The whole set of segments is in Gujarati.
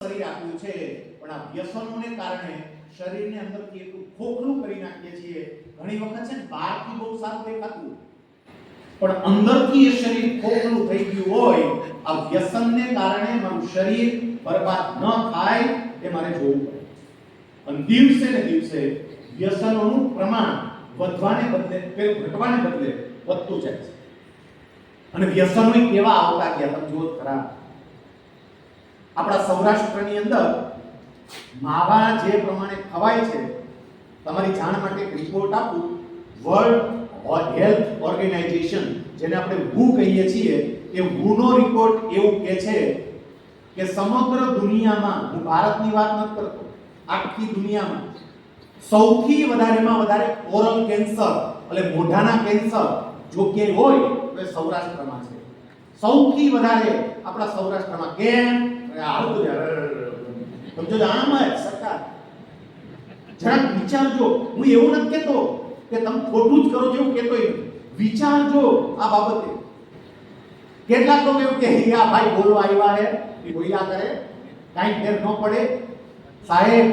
શરીર આપ્યું છે. પણ આ વ્યસનોને કારણે શરીરને અંદરથી એટલું ખોખલું કરી નાખીએ છીએ. ઘણી વખત છે ને બહારથી બહુ સારું દેખાતું. પણ અંદરથી એ શરીર ખોખલું થઈ ગયું હોય, આ વ્યસનને કારણે મારું શરીર બરબાદ ન થાય એ મારે જોવું પડે. અને દિવસે ને દિવસે વ્યસનોનું પ્રમાણ વધવાને બદલે પેલું ઘટવાને બદલે વધતું જાય છે. અને વ્યસનો કેવા આવતા ગયા તમે જુઓ ખરા. આપણા સૌરાષ્ટ્રની અંદર માવા જે પ્રમાણે ખવાય છે, તમારી જાણ માટે એક રિપોર્ટ આપું. વર્લ્ડ હેલ્થ ઓર્ગેનાઇઝેશન જેને આપણે WHO કહીએ છીએ, એ WHO રિપોર્ટ એવું કહે છે કે સમગ્ર દુનિયામાં, હું ભારતની વાત નથી કરતો, આખી દુનિયામાં સૌથી વધારેમાં વધારે ઓરલ કેન્સર એટલે મોઢાના કેન્સર જો કે હોય તો એ સૌરાષ્ટ્રમાં છે. સૌથી વધારે આપણા સૌરાષ્ટ્રમાં કેમ? અરે આવું બધું સમજો છો? આમ જ સરકાર, જરાક વિચારજો. હું એવું નથી કહેતો કે તમે ખોટું જ કરો છો એવું કહેતો વિચારજો આ બાબતે. કેટલાક લોકો એવું કે આ ભાઈ બોલવા આવ્યા હે બોલ્યા કરે. કાંઈ ફેર ન પડે. સાહેબ,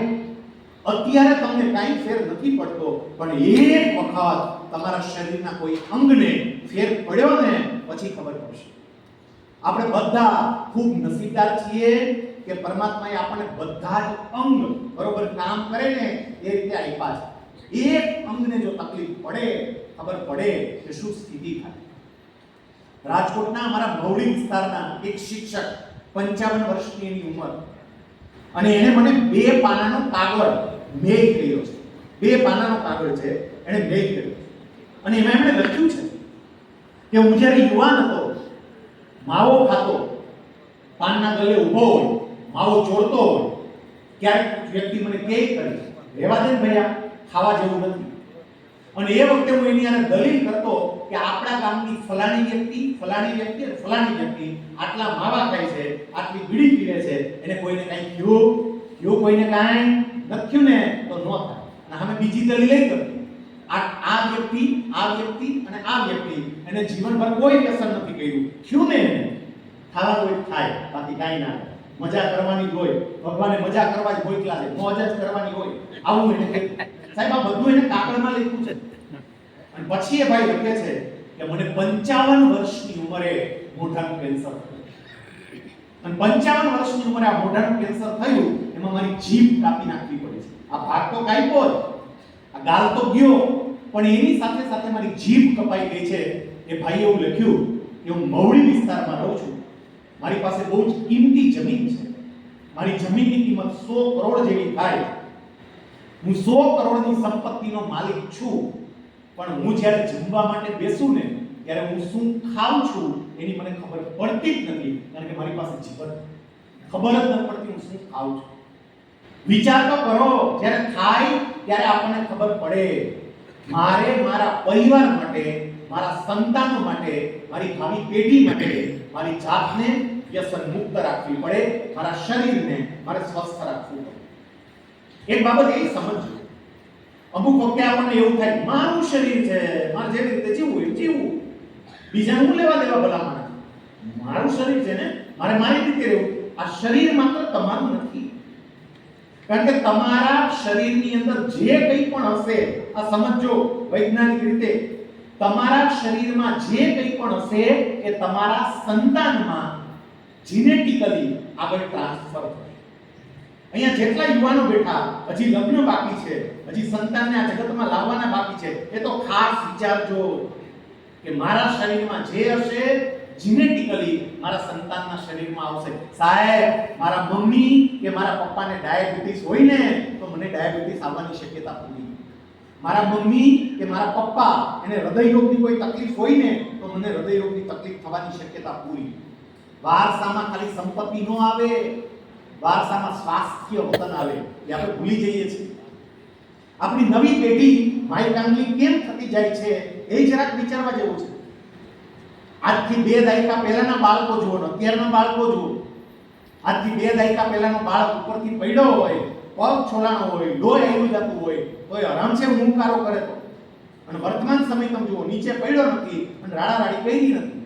અત્યારે તમને કાંઈ ફેર નથી પડતો, પણ એક વખત તમારા શરીરના કોઈ અંગને ફેર પડ્યો ને, પછી ખબર પડશે. આપણે બધા ખૂબ નસીબદાર છીએ કે પરમાત્માએ આપણને બધા જ અંગ બરોબર કામ કરે ને એ રીતે આપ્યા છે. એક અંગને જો તકલીફ પડે, ખબર પડે કે શું સ્થિતિ થાય. રાજકોટના અમારા મૌડી વિસ્તારના એક શિક્ષક પંચાવન વર્ષની એની ઉંમર. અને એને મને બે પાનાનો કાગળ મેલ કર્યો છે. બે પાનાનો કાગળ છે એને મેલ કર્યો અને એમાં એમણે લખ્યું છે કે હું જ્યારે યુવાન હતો માવો ખાતો, પાનના ગલે ઊભો હોય, માવો ચોરતો હોય, ક્યારેક વ્યક્તિ મને કહે કરી રહેવા દે ને ભૈયા, ખાવા જેવું નથી. અને એ વખતે હું એની આને દલીલ કરતો કે આપણા ગામની ફલાણી વ્યક્તિ ફલાણી વ્યક્તિ ફલાણી વ્યક્તિ આટલા માવા ખાય છે, આટલી બીડી પીવે છે, એને કોઈને કાંઈ થયું? થયું કોઈને કાંઈ? લખ્યું ને તો ન થાય. અને અમે બીજી દલીલ કરતી આ વ્યક્તિ આ વ્યક્તિ અને આ વ્યક્તિ. એને જીવનભર કોઈ વ્યસન નથી કર્યું. થયું ને એને? થાય, બાકી કાંઈ ના મજા કરવાની હોય. ભગવાને મજા કરવા જ મોકલા છે. મોજ જ કરવાની હોય. આવું એને સાહેબ, આ બધું એને કાગળમાં લખ્યું છે. અને પછી એ ભાઈ લખે છે કે મને પંચાવન વર્ષની ઉંમરે મોઢાનું કેન્સર અને પંચાવન વર્ષની ઉંમરે આ મોઢાનું કેન્સર થયું, એમાં મારી જીભ કાપી નાખવી પડી છે. આ ભાગ તો કાપ્યો જ. ગાલ તો ગયો, પણ એની સાથે સાથે મારી જીભ કપાઈ ગઈ છે. એ ભાઈ એવું લખ્યું, કે હું મવડી વિસ્તારમાં રહું છું. મારી પાસે બહુ જ કિંમતી જમીન છે. મારી જમીનની કિંમત સો કરોડ જેવી થાય. હું સો કરોડની સંપત્તિનો માલિક છું. પણ હું જ્યારે જમવા માટે બેસું ને, ત્યારે હું શું ખાઉં છું એની મને ખબર પડતી જ નથી. કારણ કે મારી પાસે જીવન ખબર જ ન પડતી હું શું ખાઉં છું. વિચાર તો કરો, જ્યારે થાય ત્યારે આપણને ખબર પડે, મારે મારા પરિવાર માટે, મારા સંતાનો માટે, મારી ભાવિ પેઢી માટે, મારી જાતને વ્યસન મુક્ત રાખવી પડે, મારા શરીરને, મારે સ્વસ્થ રાખવું પડે. એક બાબત એ સમજજો. અમુક વખતે આપણને એવું થાય, મારું શરીર છે, મારે જે રીતે જીવવું એ જીવવું. બીજાને હું લેવા દેવા ભલામણ મારું શરીર છે ને, મારે મારી રીતે રહેવું. આ શરીર માત્ર તમારું નથી. કારણ કે તમારા શરીરની અંદર જે કંઈ પણ હશે, આ સમજો વૈજ્ઞાનિક રીતે, તમારા શરીરમાં જે કંઈ પણ હશે, એ તમારા સંતાનમાં જીનેટિકલી આગળ ટ્રાન્સફર થશે. અહીંયા જેટલા યુવાનો બેઠા, હજી લગ્ન બાકી છે, હજી સંતાનને આ જગતમાં લાવવાના બાકી છે, એ તો ખાસ વિચારજો કે મારા શરીરમાં જે હશે જીનેટિકલી મારા સંતાનના શરીરમાં આવશે. સાહેબ, મારા મમ્મી કે મારા પપ્પાને ડાયાબિટીસ હોય ને, તો મને ડાયાબિટીસ આવવાની શક્યતા પૂરી મારા મમ્મી કે મારા પપ્પા, એને હૃદયરોગની કોઈ તકલીફ હોય ને, તો મને હૃદયરોગની તકલીફ થવાની શક્યતા પૂરી વારસામાં ખાલી સંપત્તિ ન આવે, વારસામાં સ્વાસ્થ્ય વતન આવે, એ આપણે ભૂલી જઈએ છીએ. આપણી નવી પેઢી માય કાંગલી કેમ થતી જાય છે, એ જરાક વિચારવા જેવું છે. આજથી બે દાયકા પહેલાના બાળકો જુઓ અત્યારના બાળકો જુઓ. આજથી બે દાયકા પહેલાનો બાળક ઉપરથી પડ્યો હોય, પગ છોલાણો હોય ડોય આવી જતું હોય તો એ આરામસે હુંકારો કરે તો. અને વર્તમાન સમય તમે જુઓ, નીચે પડ્યો નથી અને રાડા રાડી કરી નથી.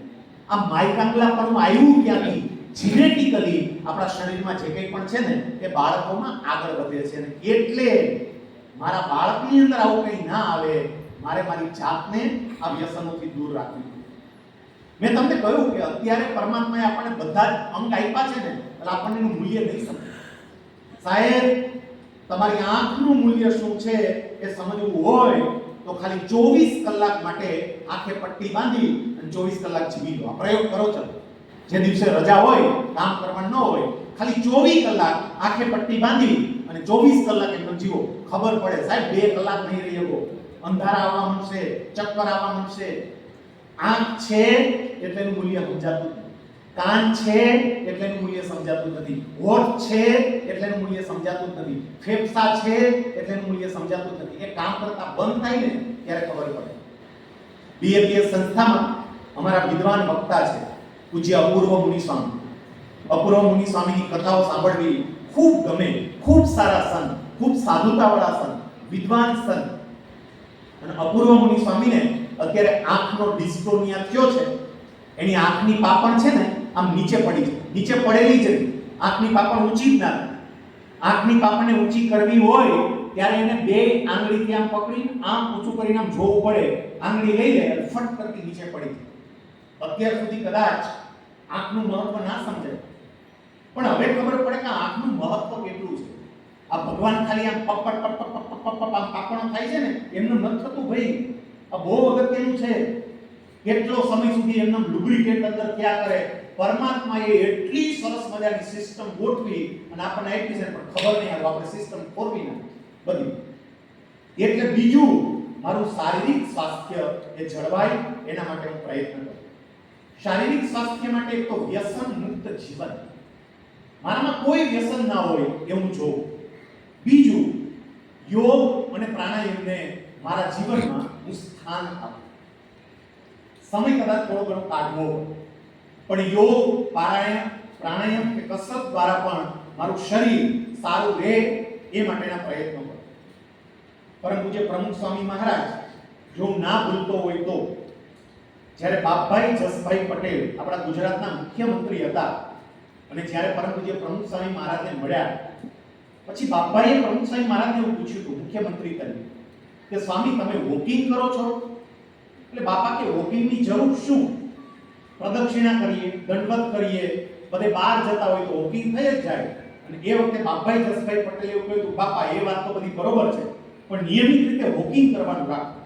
આ માય કાંગલા પણ આવ્યું ક્યાંથી? જીનેટિકલી આપણા શરીરમાં જે કંઈ પણ છે ને, એ બાળકોમાં આગળ વધે છે. અને એટલે મારા બાળકની અંદર આવું કંઈ ના આવે, મારે મારી જાતને આ વ્યસનોથી દૂર રાખવી મેં તમને કહ્યું કે અત્યારે પરમાત્માએ આપણને બધા જ અંગ આપ્યા છે ને, એટલે આપણને એનું મૂલ્ય નહીં સમજે સાહેબ, તમારી આંખનું મૂલ્ય શું છે એ સમજવું હોય તો ખાલી ચોવીસ કલાક માટે આંખે પટ્ટી બાંધી અને ચોવીસ કલાક જીવી લો આ પ્રયોગ કરો છો જે દિવસે રજા હોય, કામ કરવાનું ન હોય, ખાલી ચોવીસ કલાક આંખે પટ્ટી બાંધી અને ચોવીસ કલાક એમનો જીવો. ખબર પડે, સાહેબ, બે કલાક નહીં રહી અંધારા આવવા માંડશે, ચક્કર આવવા માંડશે આંખ છે એટલે એનું મૂલ્ય સમજાતું કાન છે એટલે મૂલ્ય સમજાતું નથી. હોઠ છે એટલે મૂલ્ય સમજાતું નથી. ફેફસા છે એટલે મૂલ્ય સમજાતું નથી. એ કામ કરતા બંધ થાય ને ત્યારે ખબર પડે. બીએપીએસ સંસ્થામાં અમારા વિદ્વાન વક્તા છે પૂજ્ય અપૂર્વ મુનિસ્વામી. અપૂર્વ મુનિસ્વામીની કથાઓ સાંભળવી ખૂબ ગમે, ખૂબ સારા સંત, ખૂબ સાધુતાવાળા સંત, વિદ્વાન સંત. અને અપૂર્વ મુનિ સ્વામીને અત્યારે આંખનો ડિસ્ટોનિયા થયો છે. એની આંખની પાપણ છે ને, આમ નીચે પડી છે. નીચે પડેલી જ આંખની પાપણ ઊંચી જ ના. આંખની પાપણને ઊંચી કરવી હોય, ત્યારે એને બે આંગળીથી આમ પકડી, આમ ઊંચું કરીને આમ જોવું પડે. આંગળી લઈ લે ફટ કરતી નીચે પડી જાય. અત્યાર સુધી કદાચ આંખનું મહત્વ ના સમજાય. પણ હવે ખબર પડે કે આંખનું મહત્વ કેટલું છે. આ ભગવાન ખાલી આમ પપ પપ પપ પપ પપ પપ પપ, આમ પાપણો થાય છે ને, એમનું નથી થતું ભાઈ. આ બહુ અગત્યનું છે. કેટલો સમય સુધી એમના લુબ્રિકેટ અંદર ક્યાં કરે? પરમાત્માએ એટલી સરસ મજાની સિસ્ટમ ગોઠવી અને આપણને આપી છે, પણ ખબર નહીં આવે, આપણે સિસ્ટમ ખોરવી ના. બધી. એટલે બીજું, મારું શારીરિક સ્વાસ્થ્ય એ જળવાય, એના માટે હું પ્રયત્ન કરું. શારીરિક સ્વાસ્થ્ય માટે એક તો વ્યસન મુક્ત જીવન. મારામાં કોઈ વ્યસન ના હોય એવું જોઉં. બીજું, યોગ અને પ્રાણાયામને મારા જીવનમાં હું સ્થાન આપું સમય કદાચ થોડો ઘણો કાઢવો. પણ યોગ, પારાયણ, પ્રાણાયામ કે કસરત દ્વારા પણ મારું શરીર સારું રહે એ માટેના પ્રયત્નો કરો. પરંતુ જે પ્રમુખ સ્વામી મહારાજ, જો ના ભૂલતો હોય તો? જ્યારે બાપભાઈ જસભાઈ પટેલ આપણા ગુજરાતના મુખ્યમંત્રી હતા અને જ્યારે પરમ પૂજ્ય પ્રમુખ સ્વામી મહારાજને મળ્યા, પછી બાપભાઈએ પ્રમુખ સ્વામી મહારાજને પૂછ્યું હતું, મુખ્યમંત્રી તરીકે. કે સ્વામી, તમે વોકિંગ કરો છો? એટલે બાપા કે વોકિંગની જરૂર શું? પ્રદક્ષિણા કરીએ, દંડવત કરીએ, બધે બહાર જતા હોય તો વોકિંગ થઈ જ જાય. અને એ વખતે બાપભાઈ જસભાઈ પટેલે એવું કહ્યું બાપા, એ વાત તો બધી બરોબર છે, પણ નિયમિત રીતે વોકિંગ કરવાનું રાખો.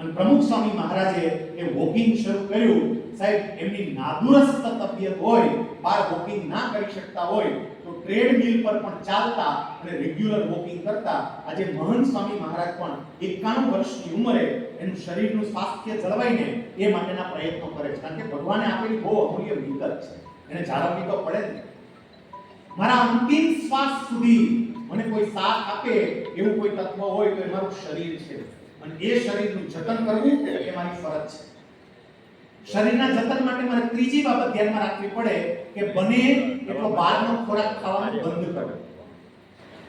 અને પ્રમુખ સ્વામી મહારાજે એ વોકિંગ શરૂ કર્યું. સાહેબ, એમની નાદુરસ્ત તબિયત હોય, બાર વોકિંગ ના કરી શકતા હોય, તો ટ્રેડમિલ પર પણ ચાલતા અને રેગ્યુલર વોકિંગ કરતા આજે મહંત સ્વામી મહારાજ પણ એકાણું વર્ષની ઉંમરે એનું શરીરનું સ્વાસ્થ્ય જળવાઈને એ માટેના પ્રયત્નો કરે છે. કારણ કે ભગવાને આપેલી બહુ અમૂલ્ય મિલકત છે. એને જાળવવી તો પડે જ. મારા અંતિમ શ્વાસ સુધી મને કોઈ સાથ આપે એવું કોઈ તત્વ હોય તો એ મારું શરીર છે. અને એ શરીરનું જતન કરવું એ મારી ફરજ છે. શરીરના જતન માટે મારે ત્રીજી બાબત ધ્યાનમાં રાખવી પડે કે બને એટલો બહારનો ખોરાક ખાવાનું બંધ કરો.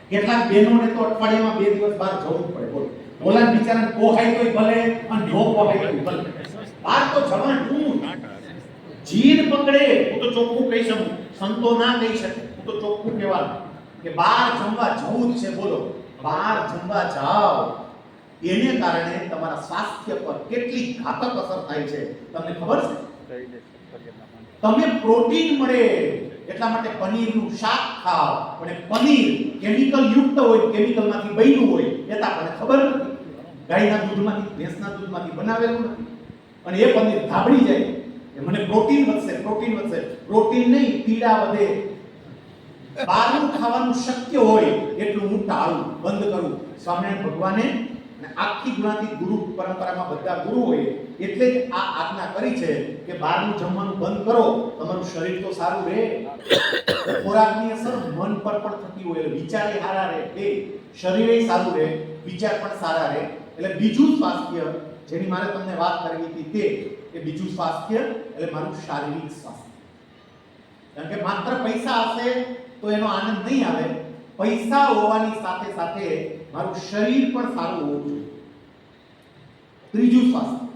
કેટલાક બહેનોને તો અઠવાડિયામાં બે દિવસ બહાર જવું પડે. બોલો. બોલા બિચારા પોહાય તોય ભલે અને નો પોહાય તોય ભલે. બહાર તો જવાનું જીર પકડે. હું તો ચોખ્ખું કહી શકું. સંતો ના કહી શકે. હું તો ચોખ્ખું કહેવાનું. કે બહાર જમવા જવું જ છે. બોલો. બહાર જમવા જાઓ. એને કારણે તમારા સ્વાસ્થ્ય પર કેટલી ઘાતક અસર થાય છે. તમને ખબર છે? તમે પ્રોટીન મળે એટલા માટે પનીરનું શાક ખાઓ. પણ પનીર કેમિકલ યુક્ત હોય કેમિકલમાંથી બન્યું હોય એ તો આપણને ખબર નથી. ગાયના દૂધમાંથી ભેંસના દૂધમાંથી બનાવેલું નથી. અને એ પનીર ધાબળી જાય. એ મને પ્રોટીન વધશે પ્રોટીન વધશે. પ્રોટીન નહીં પીડા વધે. બહારનું ખાવાનું શક્ય હોય એટલું હું ટાળું બંધ કરું. સ્વામિનારાયણ ભગવાને અને આખી જ્ઞાતિ ગુરુ પરંપરામાં બધા ગુરુ હોય, એટલે જ આ આજ્ઞા કરી છે કે બહારનું જમવાનું બંધ કરો, તમારું શરીર તો સારું રહે. ખોરાકની અસર મન પર પણ થતી હોય, એટલે વિચારે સારા રહે. બે શરીરે સારું રહે, વિચાર પણ સારા રહે. એટલે બીજું સ્વાસ્થ્ય, જેની મારે તમને વાત કરવી હતી તે કે બીજું સ્વાસ્થ્ય, એટલે મારું શારીરિક સ્વાસ્થ્ય. કારણ કે માત્ર પૈસા હશે તો એનો આનંદ નહીં આવે. પૈસા હોવાની સાથે સાથે મારું શરીર પણ સારું હોવું જોઈએ. ત્રીજું સ્વાસ્થ્ય.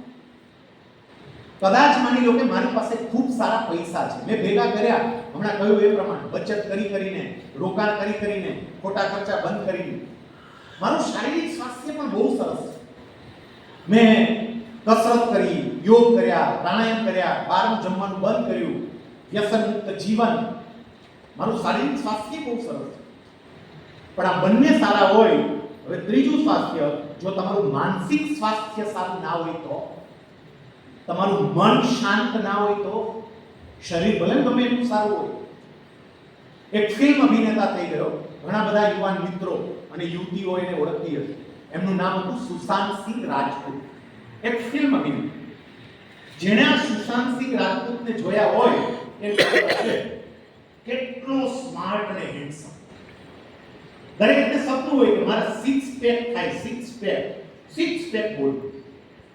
કદાચ માની લો કે મારી પાસે ખૂબ સારા પૈસા છે. મેં ભેગા કર્યા. હમણાં કહ્યું એ પ્રમાણે. બચત કરી કરીને, રોકાણ કરી કરીને, ખોટા ખર્ચા બંધ કરીને મારું શારીરિક સ્વાસ્થ્ય પણ બહુ સરસ છે. મેં કસરત કરી, યોગ કર્યા, પ્રાણાયામ કર્યા, બહારનું જમવાનું બંધ કર્યું, વ્યસનમુક્ત જીવન. મારું શારીરિક સ્વાસ્થ્ય બહુ સરસ છે. પણ આ બંને સારા હોય હવે ત્રીજું સ્વાસ્થ્ય, જો તમારું માનસિક સ્વાસ્થ્ય સારું ના હોય તો, તમારું મન શાંત ના હોય તો, શરીર ભલે ગમે એટલું સારું હોય. એક ફિલ્મ અભિનેતા થઈ ગયો. ઘણા બધા યુવાન મિત્રો અને યુવતીઓ એને ઓળખતી હતી એમનું નામ હતું સુશાંત સિંહ રાજપૂત. એક ફિલ્મ અભિનેતા. જેણે આ સુશાંત સિંહ રાજપૂતને જોયા હોય, એ કેટલો સ્માર્ટ અને હેન્ડસમ દરેકને સપનું હોય કે મારા સિક્સ પેક થાય six pack six pack body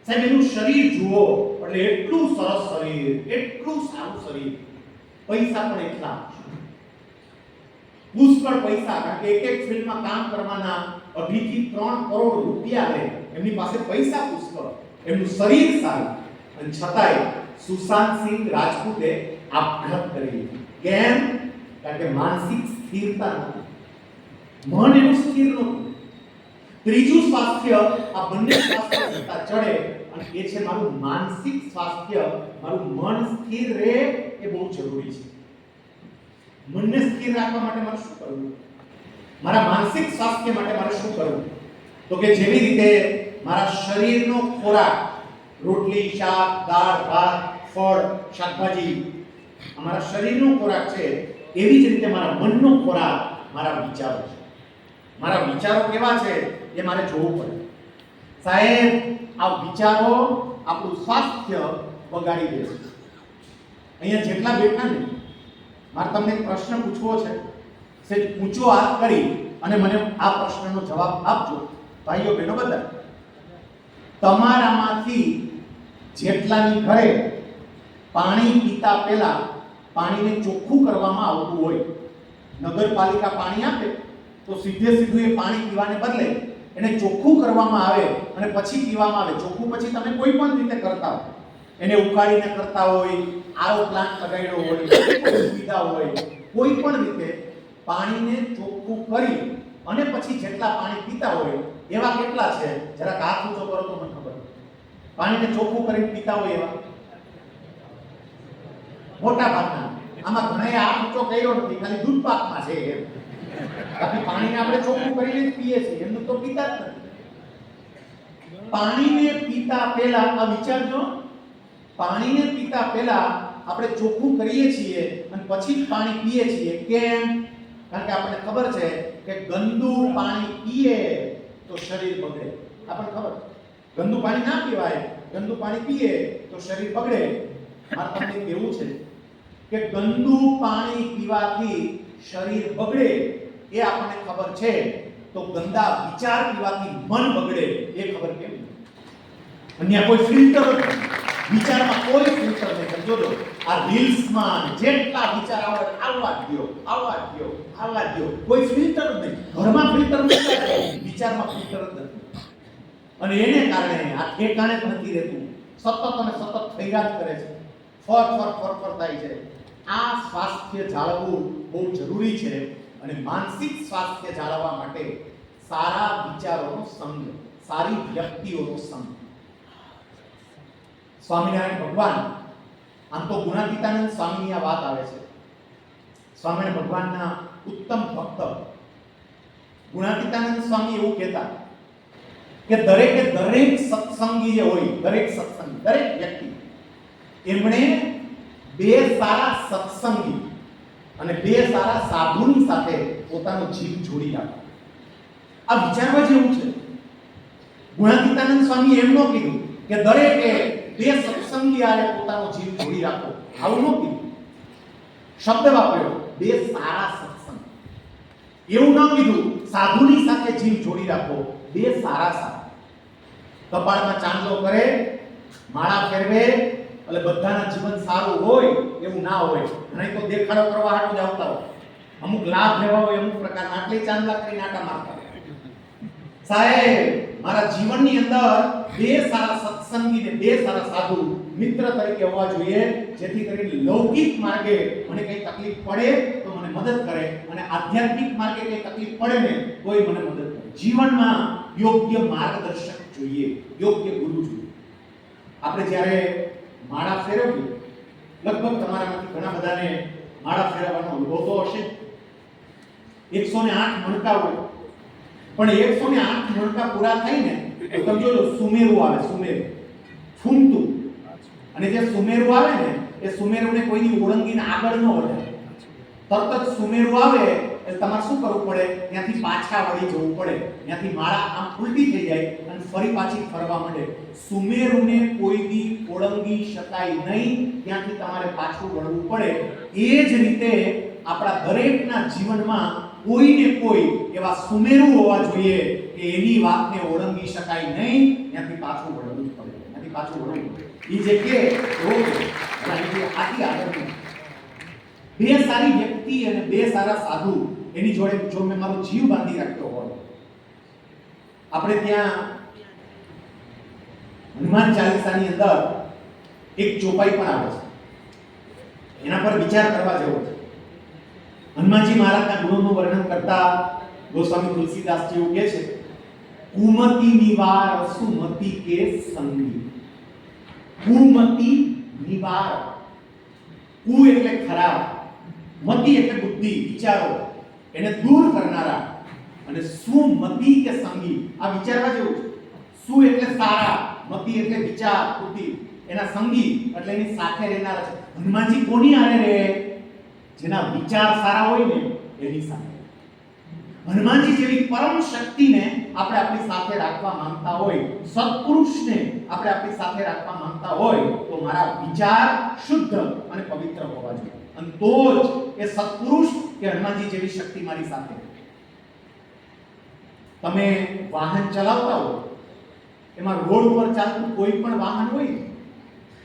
સાહેબ, એનું શરીર જુઓ, એટલે એટલું સરસ શરીર, એટલું સારું શરીર. પૈસા પણ એટલા પુષ્કળ પૈસા, કારણ કે એક એક ફિલ્ડમાં કામ કરવાના અઢી થી ત્રણ કરોડ રૂપિયા લે. એમની પાસે પૈસા પુષ્કળ. એમનું શરીર સારું. અને છતાંય સુશાંત સિંહ રાજપૂતે આપઘાત કરી કેમ? કારણ કે માનસિક સ્થિરતા નહોતી મન એનું સ્થિર નહોતું ત્રીજું સ્વાસ્થ્ય, આ બંને સ્વાસ્થ્ય કરતા ચડે અને એ છે મારું માનસિક સ્વાસ્થ્ય. મારું મન સ્થિર રહે એ બહુ જરૂરી છે. મનને સ્થિર રાખવા માટે મારે શું કરવું? મારા માનસિક સ્વાસ્થ્ય માટે મારે શું કરવું? તો કે જેવી રીતે મારા શરીરનો ખોરાક, રોટલી, શાક, દાળ, ભાત, ફળ, શાકભાજી અમારા શરીરનો ખોરાક છે, એવી જ રીતે મારા મનનો ખોરાક મારા વિચારો છે. મારા વિચારો કેવા છે એ મારે જોવું પડે. સાહેબ, આ વિચારો આપણું સ્વાસ્થ્ય બગાડી દે છે. અહીંયા જેટલા બેઠા ને, મારે તમને એક પ્રશ્ન પૂછવો છે. સેજ ઊંચો હાથ કરી અને મને આ પ્રશ્નનો જવાબ આપજો. ભાઈઓ, બહેનો બધા, તમારામાંથી જેટલાની ઘરે પાણી પીતા પહેલા પાણીને ચોખ્ખું કરવામાં આવતું હોય, નગરપાલિકા પાણી આપે તો સીધે સીધું એ પાણી પીવાને બદલે એને ચોખ્ખું કરવામાં આવે અને પછી પીવામાં આવે. ચોખ્ખું પછી તમે કોઈ પણ રીતે કરતા હો એને ઉકાળીને કરતા હોય, આરો પ્લાન્ટ લગાડ્યો હોય સુવિધા હોય, કોઈ પણ રીતે પાણીને ચોખ્ખું કરી અને પછી જેટલા પાણી પીતા હોય, એવા કેટલા છે? જરાક હાથ ઊંચો કરો તો મને ખબર પાણીને ચોખ્ખું કરીને પીતા હોય એવા? મોટા ભાગના આમાં ઘણા હાથ ઊંચો કર્યો નથી, ખાલી દૂધ પાકમાં છે એમ બાકી પાણીને આપણે ચોખ્ખું કરીને જ પીએ છીએ, એમનું તો પીતા જ નથી. પાણીને પીતા પહેલા, આ વિચારજો પાણીને પીતા પહેલા આપણે ચોખ્ખું કરીએ છીએ અને પછી જ પાણી પીએ છીએ. કેમ? કારણ કે આપણને ખબર છે કે ગંદુ પાણી પીએ તો શરીર બગડે. આપણને ખબર ગંદુ પાણી ના પીવાય, ગંદુ પાણી પીએ તો શરીર બગડે. કેવું છે કે ગંદુ પાણી પીવાથી શરીર બગડે એ આપણને ખબર છે. તો ગંદા વિચાર પીવાથી મન બગડે એ ખબર કેમ નહીં? અન્ય કોઈ ફિલ્ટર વિચારમાં કોઈ ફિલ્ટર નહીં જોજો, આ રીલ્સમાં જેટલા વિચાર આવે આવવા જ આવવા દ્યો, આવવા જ કોઈ ફિલ્ટર નહીં. ઘરમાં ફિલ્ટર નથી. વિચારમાં ફિલ્ટર જ નથી. અને એને કારણે આ ઠેકાણે નથી રહેતું. સતત અને સતત ફૈરાજ કરે છે. ફર ફર ફર ફર થાય છે. આ સ્વાસ્થ્ય જાળવવું બહુ જરૂરી છે. અને માનસિક સ્વાસ્થ્ય જાળવવા માટે સારા વિચારોનો સંગ, સારી વ્યક્તિઓનો સંગ. સ્વામિનારાયણ ભગવાન, આમ તો ગુણાતીતાનંદ સ્વામીની આ વાત આવે છે. સ્વામિનારાયણ ભગવાનના ઉત્તમ ભક્ત. ગુણાતીતાનંદ સ્વામી એવું કહેતા કે દરેકે દરેક સત્સંગી જે હોય, દરેક સત્સંગી, દરેક વ્યક્તિ, એમણે બે સારા સત્સંગી અને બે સારા સાધુની સાથે પોતાનો જીવ જોડી રાખો આ વિચારવા જેવું છે. ગુણાતીતાનંદ સ્વામી ન કીધું કે દરેકે બે સત્સંગી આરે પોતાનો જીવ જોડી રાખો. આવું ન કીધું. શબ્દ વાપર્યો, બે સારા સત્સંગ. એવું ન કીધું, સાધુની સાથે જીવ જોડી રાખો, બે સારા સાધુ. કપાળમાં ચાંદલો કરે, માળા ફેરવે એટલે બધાના જીવન સારું હોય એવું ના હોય. ઘણા તો દેખાડો કરવા હાટું જ આવતા હોય. અમુક લાભ લેવા હોય અમુક પ્રકારના. આટલી ચાંદલા કરીને આટા મારતા સાહેબ, મારા જીવનની અંદર બે સારા સત્સંગી ને બે સારા સાધુ મિત્ર તરીકે હોવા જોઈએ, જેથી કરીને લૌકિક માર્ગે મને કઈ તકલીફ પડે તો મને મદદ કરે અને આધ્યાત્મિક માર્ગે કઈ તકલીફ પડે ને કોઈ મને મદદ કરે. જીવનમાં યોગ્ય માર્ગદર્શક જોઈએ, યોગ્ય ગુરુ જોઈએ. આપણે જ્યારે માળા ફેરવીએ લગભગ તમારામાંથી ઘણા બધાને માળા ફેરવવાનો અનુભવ તો હશે એકસો ને આઠ મણકા હોય. પણ એકસો ને આઠ મણકા પૂરા થઈને તમે જોજો, સુમેરું આવે, સુમેરું. ફૂમતું અને જે સુમેરું આવે ને, એ સુમેરુને કોઈની ઓળંગીને આગળ ન વધે તરત જ સુમેરું આવે એટલે તમારે શું કરવું પડે? ત્યાંથી પાછા વળી જવું પડે. ત્યાંથી માળા આમ ઉલટી થઈ જાય અને ફરી પાછી ફરવા માંડે. સુમેરુને કોઈ દી ઓળંગી શકાય નહીં. ત્યાંથી તમારે પાછું વળવું પડે. એ જ રીતે આપણા દરેકના જીવનમાં કોઈને કોઈ એવા સુમેરુ હોવા જોઈએ કે એની વાતને ઓળંગી શકાય નહીં. ત્યાંથી પાછું વળવું જ પડે. ત્યાંથી પાછું વળવું પડે. એ જે કે આથી આગળ બે સારી વ્યક્તિ અને બે સારા સાધુ એની જોડે જો મેં મારો જીવ બાંધી રાખતો હોય, આપણે ત્યાં હનુમાન ચાલીસાની અંદર એક ચોપાઈ પણ આવે છે. એના પર વિચાર કરવા જેવો છે. હનુમાનજી મહારાજના ગુણોનું વર્ણન કરતા ગોસ્વામી તુલસીદાસજી એવું કહે છે, કુમતી નિવાર સુમતિ કે સંગી કુમતિ નિવાર. કુ એટલે ખરાબ, મતિ એટલે બુદ્ધિ, વિચારો. એને દૂર કરનારા અને સુમતિ કે સંગી? આ વિચારવા જેવું છે. સુ એટલે સારા? મતિ એટલે વિચાર બુદ્ધિ એના સંગી એટલે એની સાથે રહેનારા છે. હનુમાનજી કોની આરે રહે? જેના વિચાર સારા હોય ને, એની સાથે. હનુમાનજી જેવી પરમ શક્તિને આપણે આપણી સાથે રાખવા માંગતા હોય, સત્પુરુષને આપણે આપણી સાથે રાખવા માંગતા હોય, તો મારા વિચાર શુદ્ધ અને પવિત્ર હોવા જોઈએ. અને તો જ એ સત્પુરુષ કે હનુમાનજી જેવી શક્તિ મારી સાથે તમે વાહન ચલાવતા હો, એમાં રોડ ઉપર ચાલતું કોઈ પણ વાહન હોય,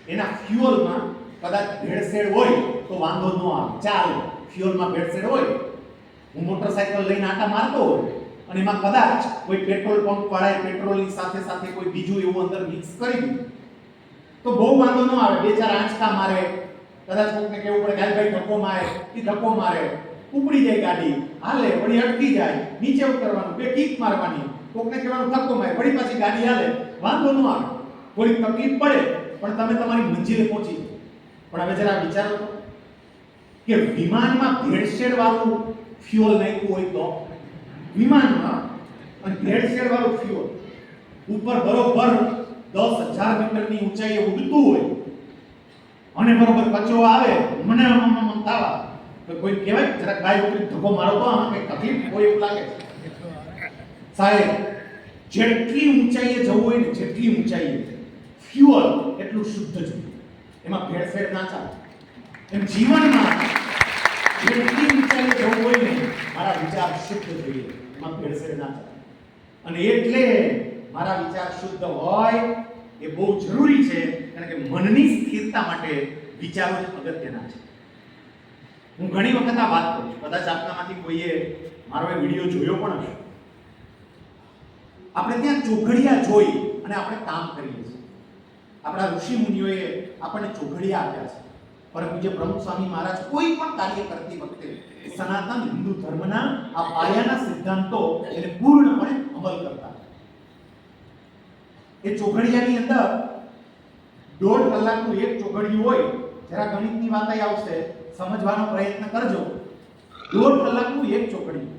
એના ફ્યુઅલમાં કદાચ ભેળસેળ હોય તો વાંધો ન આવે. ચાલો, ફ્યુઅલમાં ભેળસેળ હોય, હું મોટરસાયકલ લઈને આટા મારતો હોય, અને એમાં કદાચ કોઈ પેટ્રોલ પંપ વાળાએ પેટ્રોલની સાથે સાથે કોઈ બીજું એવું અંદર મિક્સ કરી દીધું, તો બહુ વાંધો ન આવે. બે ચાર આંચકા મારે કદાચ કોઈને કેવું પડે ગાય ભાઈ ધક્કો મારે એ ધક્કો મારે. ઉપડી જાય ગાડી, હાલે, વળી અટકી જાય, નીચે ઉતરવાનું, બે કીક મારવાની. કોકને કહેવાનું, ધક્કો મારે, વળી પાછી ગાડી હાલે. વાંધો ન આવે. થોડી તકલીફ પડે, પણ તમે તમારી મંજિલે પહોંચી. પણ હવે જરા વિચારો કે વિમાનમાં ભેળસેળ વાળું ફ્યુઅલ નાખ્યું હોય તો? વિમાનમાં. અને ભેળસેળ વાળું ફ્યુઅલ ઉપર બરોબર દસ હજાર મીટરની ઊંચાઈએ ઉડતું હોય. અને બરોબર કચરો આવે, મને આમાં તાવા તો કોઈ કહેવાય જરાક ગાય ઉતરી ધક્કો મારો તો આમાં કંઈ તકલીફ હોય એવું લાગે સાહેબ, જેટલી ઊંચાઈએ જવું હોય ને જેટલી ઊંચાઈએ ફ્યુઅલ એટલું શુદ્ધ જોઈએ એમાં ભેળસેળ ના ચાલે. એમ જીવનમાં જેટલી ઊંચાઈએ જવું હોય ને, મારા વિચાર શુદ્ધ જોઈએ એમાં ભેળસેળ ના ચાલે. અને એટલે મારા વિચાર શુદ્ધ હોય એ બહુ જરૂરી છે કારણ કે મનની સ્થિરતા માટે વિચારો જ અગત્યના છે. હું ઘણી વખત આ વાત કરું છું. કદાચ આપનામાંથી કોઈએ મારો એ વીડિયો જોયો પણ હશે. આપણે ત્યાં ચોઘડિયા જોઈ અને આપણે કામ કરીએ છીએ. આપણા ઋષિ મુનિઓએ આપણને ચોઘડિયા આપ્યા છે. પરમ પૂજ્ય પ્રમુખ સ્વામી મહારાજ કોઈ પણ કાર્ય કરતી વખતે સનાતન હિન્દુ ધર્મના આ પાયાના સિદ્ધાંતો એને પૂર્ણપણે અમલ કરતા. એ ચોઘડિયાની અંદર દોઢ કલાકનું એક ચોઘડિયું હોય, જરા ગણિતની વાત આવશે, સમજવાનો પ્રયત્ન કરજો. દોઢ કલાકનું એક ચોઘડિયું.